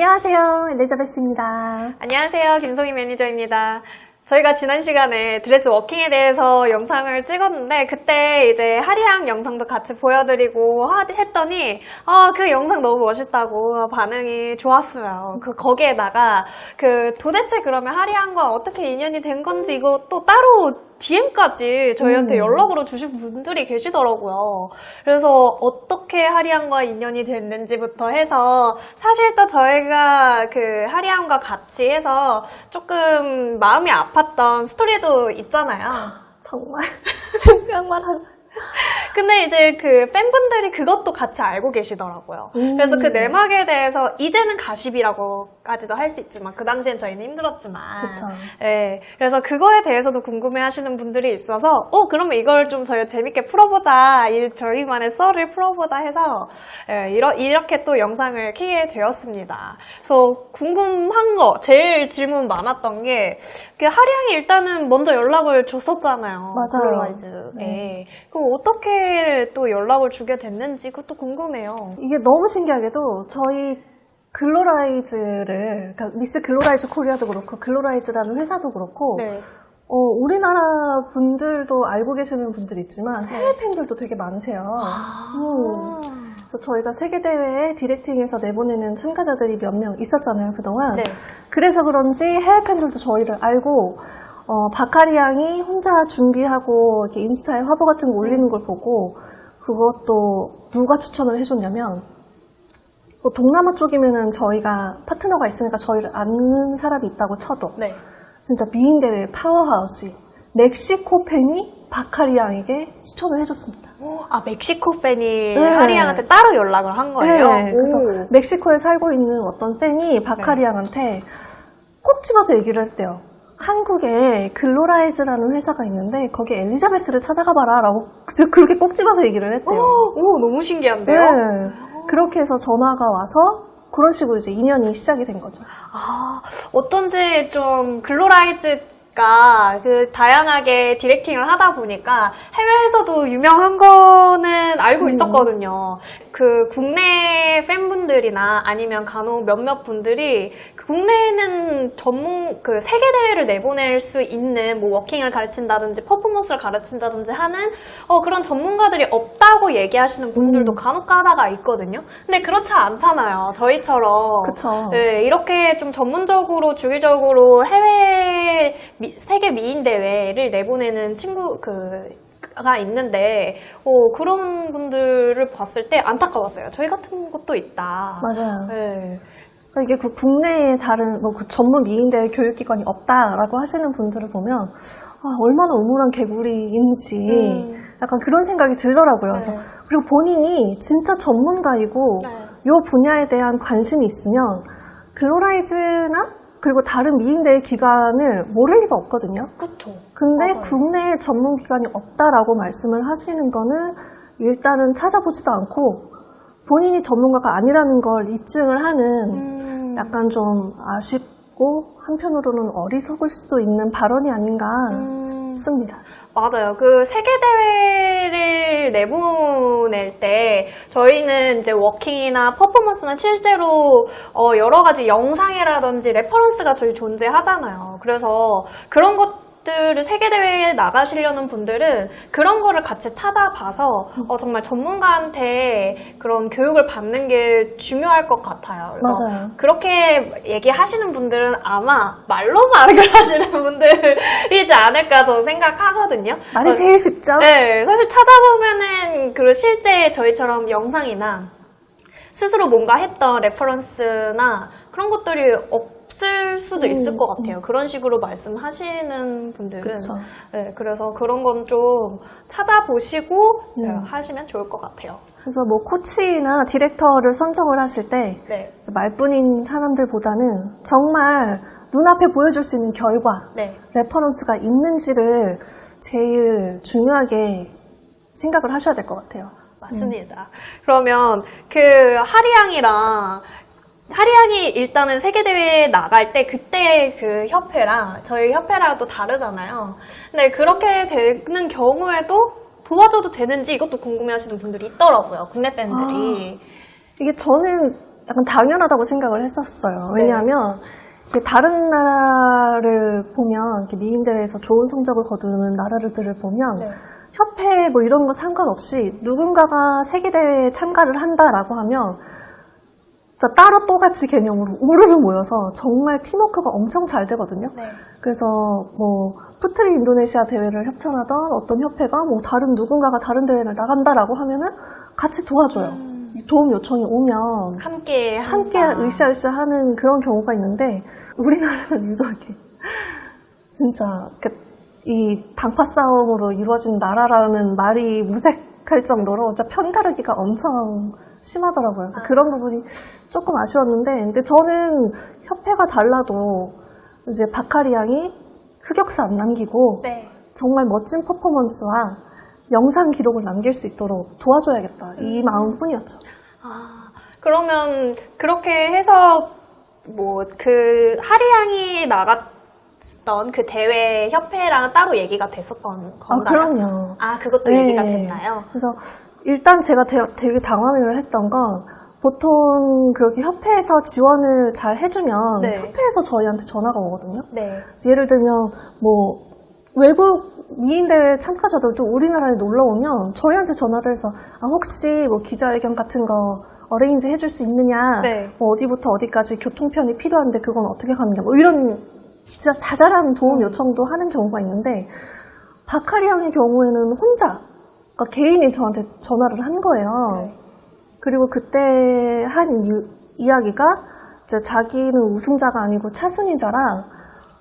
안녕하세요. 엘리자베스입니다. 안녕하세요. 김송희 매니저입니다. 저희가 지난 시간에 드레스 워킹에 대해서 영상을 찍었는데 그때 이제 하리양 영상도 같이 보여드리고 하- 했더니 아 그 영상 너무 멋있다고 반응이 좋았어요. 그 거기에다가 그 도대체 그러면 하리양과 어떻게 인연이 된 건지 이거 또 따로 DM까지 저희한테 음. 연락으로 주신 분들이 계시더라고요. 그래서 어떻게 하리양과 인연이 됐는지부터 해서 사실 또 저희가 그 하리양과 같이 해서 조금 마음이 아팠던 스토리도 있잖아요. 정말 생각만 한 근데 이제 그 팬분들이 그것도 같이 알고 계시더라고요. 음. 그래서 그 내막에 대해서 이제는 가십이라고까지도 할 수 있지만 그 당시엔 저희는 힘들었지만 그쵸. 네, 그래서 그거에 대해서도 궁금해 하시는 분들이 있어서 어 그러면 이걸 좀 저희 재밌게 풀어보자 이 저희만의 썰을 풀어보자 해서 예, 이러, 이렇게 또 영상을 키게 되었습니다. 그래서 궁금한 거 제일 질문 많았던 게 그 하리양이 일단은 먼저 연락을 줬었잖아요. 맞아요. 네. 어떻게 또 연락을 주게 됐는지 그것도 궁금해요. 이게 너무 신기하게도 저희 글로라이즈를 그러니까 미스 글로라이즈 코리아도 그렇고 글로라이즈라는 회사도 그렇고 네. 어, 우리나라 분들도 알고 계시는 분들 있지만 해외 팬들도 되게 많으세요. 음. 그래서 저희가 세계 대회에 디렉팅에서 내보내는 참가자들이 몇 명 있었잖아요 그동안. 네. 그래서 그런지 해외 팬들도 저희를 알고 어, 바카리 양이 혼자 준비하고 이렇게 인스타에 화보 같은 거 올리는 걸 보고 그것도 누가 추천을 해줬냐면 뭐 동남아 쪽이면은 저희가 파트너가 있으니까 저희를 아는 사람이 있다고 쳐도 네. 진짜 미인 대회 파워하우스 멕시코 팬이 바카리 양에게 추천을 해줬습니다. 아 멕시코 팬이 네. 하리양한테 따로 연락을 한 거예요? 네, 그래서 오. 멕시코에 살고 있는 어떤 팬이 바카리 양한테 꼭 집어서 얘기를 했대요. 한국에 글로라이즈라는 회사가 있는데 거기 엘리자베스를 찾아가 봐라라고 그- 그렇게 꼭 집어서 얘기를 했대요. 오, 너무 신기한데요? 네. 그렇게 해서 전화가 와서 그런 식으로 이제 인연이 시작이 된 거죠. 아, 어떤지 좀 글로라이즈 가그 다양하게 디렉팅을 하다 보니까 해외에서도 유명한 거는 알고 음. 있었거든요. 그 국내 팬분들이나 아니면 간혹 몇몇 분들이 그 국내에는 전문 그 세계 대회를 내보낼 수 있는 뭐 워킹을 가르친다든지 퍼포먼스를 가르친다든지 하는 어, 그런 전문가들이 없다고 얘기하시는 분들도 음. 간혹 가다가 있거든요. 근데 그렇지 않잖아요. 저희처럼 그쵸. 네, 이렇게 좀 전문적으로 주기적으로 해외 미- 세계 미인 대회를 내보내는 친구 그 가 있는데 어, 그런 분들을 봤을 때 안타까웠어요. 저희 같은 것도 있다. 맞아요. 네. 그러니까 이게 그 국내에 다른 뭐 그 전문 미인대 교육기관이 없다라고 하시는 분들을 보면 아, 얼마나 우물한 개구리인지 음. 약간 그런 생각이 들더라고요. 그래서 네. 그리고 본인이 진짜 전문가이고 네. 이 분야에 대한 관심이 있으면 글로라이즈나 그리고 다른 미인대 기관을 모를 리가 없거든요. 그쵸. 근데 맞아요. 국내에 전문 기관이 없다라고 말씀을 하시는 거는 일단은 찾아보지도 않고 본인이 전문가가 아니라는 걸 입증을 하는 음. 약간 좀 아쉽고 한편으로는 어리석을 수도 있는 발언이 아닌가 음. 싶습니다. 맞아요. 그 세계 대회를 내보낼 때 저희는 이제 워킹이나 퍼포먼스나 실제로 어, 여러 가지 영상이라든지 레퍼런스가 저희 존재하잖아요. 그래서 그런 것 들을 세계 대회에 나가시려는 분들은 그런 거를 같이 찾아봐서 어, 정말 전문가한테 그런 교육을 받는 게 중요할 것 같아요. 그래서 맞아요. 그렇게 얘기하시는 분들은 아마 말로만 그러시는 분들이지 않을까 저는 생각하거든요. 말이 어, 제일 쉽죠? 네, 사실 찾아보면은 그 실제 저희처럼 영상이나 스스로 뭔가 했던 레퍼런스나 그런 것들이 없 을 수도 음, 있을 것 같아요. 그런 식으로 말씀하시는 분들은. 그쵸. 네, 그래서 그런 건 좀 찾아보시고 이제 음. 하시면 좋을 것 같아요. 그래서 뭐 코치나 디렉터를 선정을 하실 때 네. 말뿐인 사람들보다는 정말 눈앞에 보여줄 수 있는 결과, 네. 레퍼런스가 있는지를 제일 중요하게 생각을 하셔야 될 것 같아요. 맞습니다. 그러면 그 하리양이랑 하리양이 일단은 세계대회에 나갈 때 그때 그 협회랑 저희 협회랑 또 다르잖아요. 근데 그렇게 되는 경우에도 도와줘도 되는지 이것도 궁금해 하시는 분들이 있더라고요. 국내 팬들이. 이게 저는 약간 당연하다고 생각을 했었어요. 왜냐하면 이게 다른 나라를 보면 이렇게 미인 대회에서 좋은 성적을 거두는 나라들을 보면 네. 협회 뭐 이런 거 상관없이 누군가가 세계 대회에 참가를 한다라고 하면 진짜 따로 또 같이 개념으로 우르르 모여서 정말 팀워크가 엄청 잘 되거든요. 네. 그래서 뭐 푸트리 인도네시아 대회를 협찬하던 어떤 협회가 뭐 다른 누군가가 다른 대회를 나간다라고 하면은 같이 도와줘요. 이 도움 요청이 오면 함께 함께 한다. 으쌰으쌰 하는 그런 경우가 있는데 우리나라는 유독 이렇게 진짜 그이 당파 싸움으로 이루어진 나라라는 말이 무색할 정도로 진짜 편가르기가 엄청 심하더라고요. 그래서 그런 부분이 조금 아쉬웠는데 근데 저는 협회가 달라도 이제 바카리 양이 흑역사 안 남기고 네. 정말 멋진 퍼포먼스와 영상 기록을 남길 수 있도록 도와줘야겠다 이 마음뿐이었죠. 아, 그러면 그렇게 해서 뭐 그 하리양이 나갔던 그 대회 협회랑 따로 얘기가 됐었던 아 건가요? 그럼요. 아, 그것도 네. 얘기가 됐나요? 그래서 일단 제가 되, 되게 당황을 했던 건 보통 그렇게 협회에서 지원을 잘 해주면 네. 협회에서 저희한테 전화가 오거든요. 네. 예를 들면 뭐 외국 미인대회 참가자들도 우리나라에 놀러 오면 저희한테 전화를 해서 아 혹시 뭐 기자회견 같은 거 어레인지 해줄 수 있느냐 네. 뭐 어디부터 어디까지 교통편이 필요한데 그건 어떻게 가느냐 뭐 이런 진짜 자잘한 도움 요청도 하는 경우가 있는데 바카리 양의 경우에는 혼자 그러니까 개인이 저한테 전화를 한 거예요. 네. 그리고 그때 한 이유- 이야기가 이제 자기는 우승자가 아니고 차순위자라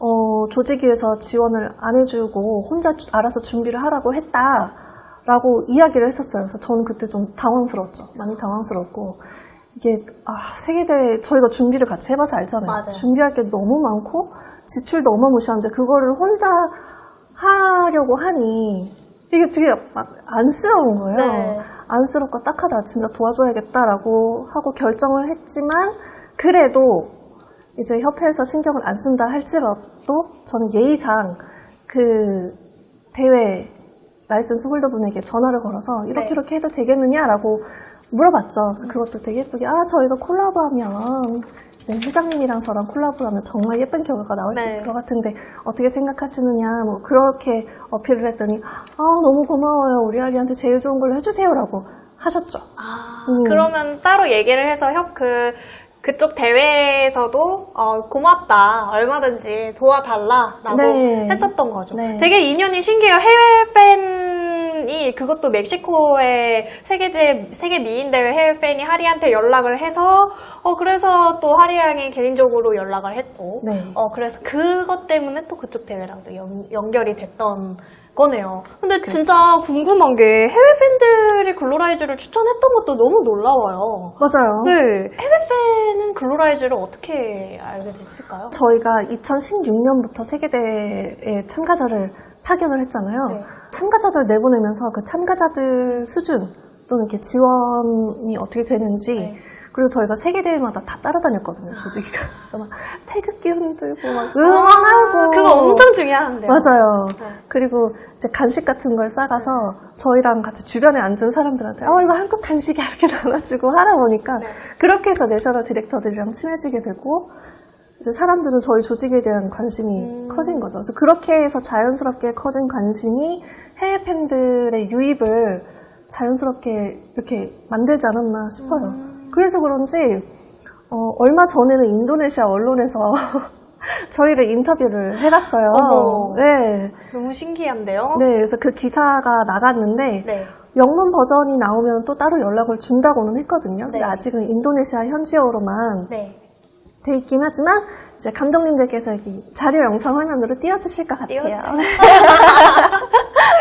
어, 조직위에서 지원을 안 해주고 혼자 주- 알아서 준비를 하라고 했다라고 이야기를 했었어요. 그래서 저는 그때 좀 당황스러웠죠. 많이 당황스럽고 이게 아, 세계대회 저희가 준비를 같이 해봐서 알잖아요. 맞아요. 준비할 게 너무 많고 지출도 어마무시한데 그거를 혼자 하려고 하니 이게 되게 막 안쓰러운 거예요. 네. 안쓰럽고 딱하다. 진짜 도와줘야겠다라고 하고 결정을 했지만 그래도 이제 협회에서 신경을 안 쓴다 할지라도 저는 예의상 그 대회 라이센스 홀더분에게 전화를 걸어서 이렇게 네. 이렇게 해도 되겠느냐라고 물어봤죠. 그래서 그것도 되게 예쁘게 아 저희가 콜라보하면 이제 회장님이랑 저랑 콜라보하면 정말 예쁜 결과가 나올 수 네. 있을 것 같은데 어떻게 생각하시느냐 뭐 그렇게 어필을 했더니 아 너무 고마워요 우리 아리한테 제일 좋은 걸로 해주세요라고 하셨죠. 아, 음. 그러면 따로 얘기를 해서 협, 그, 그쪽 대회에서도, 어, 고맙다. 얼마든지 도와달라라고 네. 했었던 거죠. 네. 되게 인연이 신기해요. 해외 팬 이 그것도 멕시코의 세계대, 세계 미인대회 해외 팬이 하리한테 연락을 해서, 어, 그래서 또 하리 양이 개인적으로 연락을 했고, 네. 어, 그래서 그것 때문에 또 그쪽 대회랑도 연, 연결이 됐던 거네요. 근데 진짜 궁금한 게 해외 팬들이 글로라이즈를 추천했던 것도 너무 놀라워요. 맞아요. 네, 해외 팬은 글로라이즈를 어떻게 알게 됐을까요? 저희가 2016년부터 세계대회에 참가자를 파견을 했잖아요. 네. 참가자들 내보내면서 그 참가자들 수준 또는 이렇게 지원이 어떻게 되는지 네. 그리고 저희가 세계대회마다 다 따라다녔거든요, 조직이가. 그래서 막 태극기 흔들고 막 응원하고. 아, 그거 엄청 중요한데요. 맞아요. 네. 그리고 이제 간식 같은 걸 싸가서 저희랑 같이 주변에 앉은 사람들한테 어 이거 한국 간식이야 이렇게 나눠주고 하다 보니까 네. 그렇게 해서 내셔널 디렉터들이랑 친해지게 되고 이제 사람들은 저희 조직에 대한 관심이 음. 커진 거죠. 그래서 그렇게 해서 자연스럽게 커진 관심이 해외 팬들의 유입을 자연스럽게 이렇게 만들지 않았나 싶어요. 음. 그래서 그런지 어, 얼마 전에는 인도네시아 언론에서 저희를 인터뷰를 해봤어요. 어머. 네. 너무 신기한데요? 네, 그래서 그 기사가 나갔는데 네. 영문 버전이 나오면 또 따로 연락을 준다고는 했거든요. 근데 네. 아직은 인도네시아 현지어로만 네. 돼 있긴 하지만 이제 감독님들께서 여기 자료 영상 화면으로 띄워주실 것 같아요. 띄워주세요.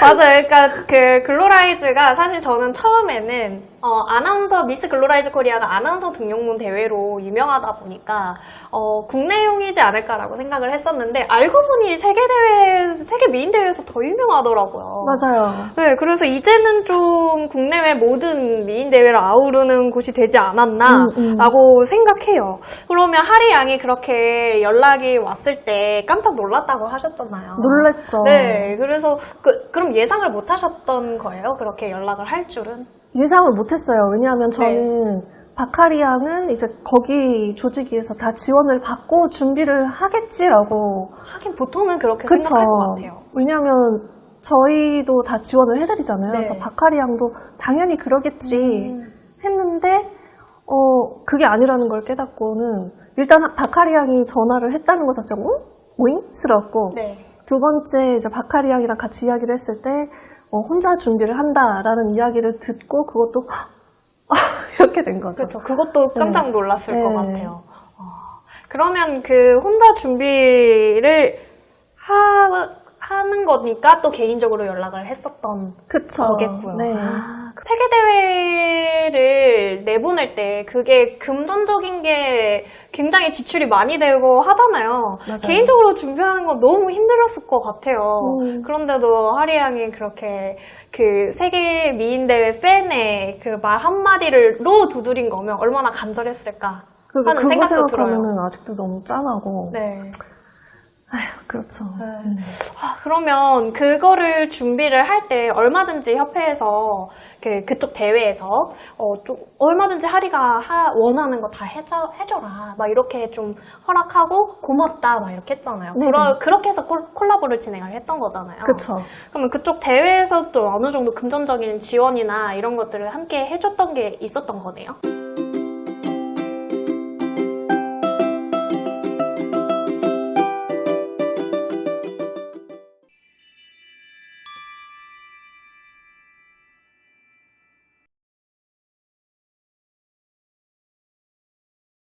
맞아요. 그러니까 그 글로라이즈가 사실 저는 처음에는 어, 아나운서 미스 글로라이즈 코리아가 아나운서 등용문 대회로 유명하다 보니까 어, 국내용이지 않을까라고 생각을 했었는데 알고 보니 세계 대회 세계 미인 대회에서 더 유명하더라고요. 맞아요. 네, 그래서 이제는 좀 국내외 모든 미인 대회를 아우르는 곳이 되지 않았나라고 음, 음. 생각해요. 그러면 하리 양이 그렇게 연락이 왔을 때 깜짝 놀랐다고 하셨잖아요. 놀랬죠. 네, 그래서 그, 그럼 예상을 못 하셨던 거예요? 그렇게 연락을 할 줄은? 예상을 못했어요. 왜냐하면 저는 바카리 양은 이제 거기 조직위에서 다 지원을 받고 준비를 하겠지라고. 하긴 보통은 그렇게 그쵸. 생각할 것 같아요. 왜냐면 저희도 다 지원을 해드리잖아요. 네. 그래서 바카리 양도 당연히 그러겠지 음. 했는데, 어, 그게 아니라는 걸 깨닫고는 일단 바카리 양이 전화를 했다는 것 자체가 어? 오잉스럽고 네. 두 번째 이제 바카리 양이랑 같이 이야기를 했을 때 어, 혼자 준비를 한다라는 이야기를 듣고 그것도 이렇게 된 거죠. 그렇죠. 그것도 깜짝 놀랐을 네. 것 같아요. 어, 그러면 그 혼자 준비를 하, 하는 거니까 또 개인적으로 연락을 했었던 그쵸. 거겠고요. 네. 아, 세계 대회를 내보낼 때 그게 금전적인 게 굉장히 지출이 많이 되고 하잖아요. 맞아요. 개인적으로 준비하는 건 너무 힘들었을 것 같아요. 음. 그런데도 하리 양이 그렇게 그 세계 미인 대회 팬의 그 말 한마디를로 두드린 거면 얼마나 간절했을까 그리고 하는 그거 생각도 들어요. 생각하면 아직도 너무 짠하고. 네. 그렇죠. 아, 그러면 그거를 준비를 할 때 얼마든지 협회에서 그 그쪽 대회에서 어, 좀 얼마든지 하리가 하- 원하는 거 다 해줘, 해줘라 막 이렇게 좀 허락하고 고맙다 막 이렇게 했잖아요. 네네. 그러, 그렇게 해서 콜, 콜라보를 진행을 했던 거잖아요. 그쵸. 그러면 그쪽 대회에서 또 어느 정도 금전적인 지원이나 이런 것들을 함께 해줬던 게 있었던 거네요.